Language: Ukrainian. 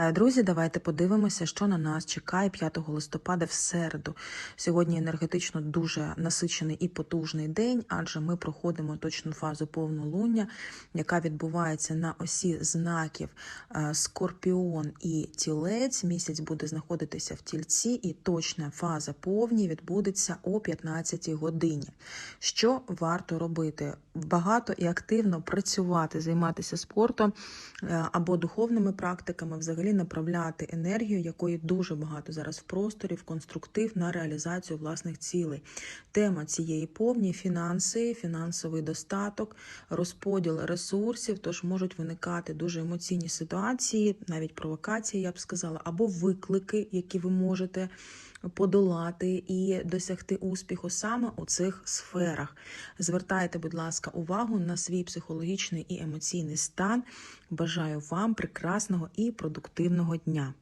Е, Друзі, давайте подивимося, що на нас чекає 5 листопада в середу. Сьогодні енергетично дуже насичений і потужний день, адже ми проходимо точну фазу повнолуння, яка відбувається на осі знаків е, Скорпіон і Тілець. Місяць буде знаходитися в тільці, і точна фаза повні відбудеться о 15 годині. Що варто робити? Багато і активно працювати, займатися спортом е, або духовними практиками, взагалі направляти енергію, якої дуже багато зараз в просторі, в конструктив на реалізацію власних цілей. Тема цієї повні фінанси, фінансовий достаток, розподіл ресурсів, тож можуть виникати дуже емоційні ситуації, навіть провокації, я б сказала, або виклики, які ви можете подолати і досягти успіху саме у цих сферах. Звертайте, будь ласка, увагу на свій психологічний і емоційний стан. Бажаю вам прекрасного і продуктивного дня.